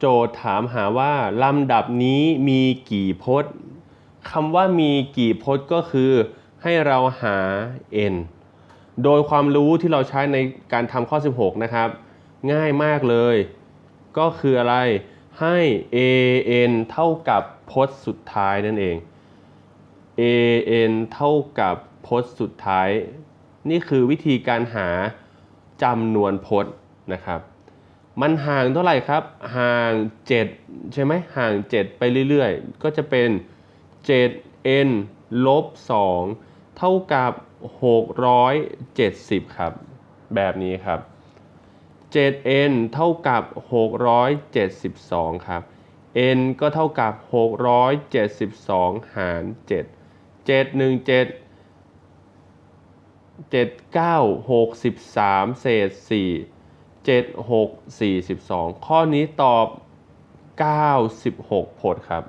โจทย์ถามหาว่าลำดับนี้มีกี่พจน์คำว่ามีกี่พจน์ก็คือ ให้เราหา n โดยความรู้ที่เราใช้ในการทำข้อ 16 นะครับ ง่ายมากเลย ก็คืออะไรให้ an เท่ากับพจน์สุดท้ายนั่นเอง an เท่ากับพจน์สุดท้าย นี่คือวิธีการหาจำนวนพจน์นะครับ มันห่างเท่าไหร่ครับ ห่าง 7 ใช่ไหมห่าง 7 ไปเรื่อยๆ ก็จะเป็น 7n ลบ 2 เท่ากับ 670 ครับ แบบนี้ครับ 7n เท่ากับ 672 ครับ n ก็เท่ากับ 672 หาร 7 7 1 7 7 9 63 เศษ 4 7 6 42 ข้อนี้ตอบ 96พจน์ครับ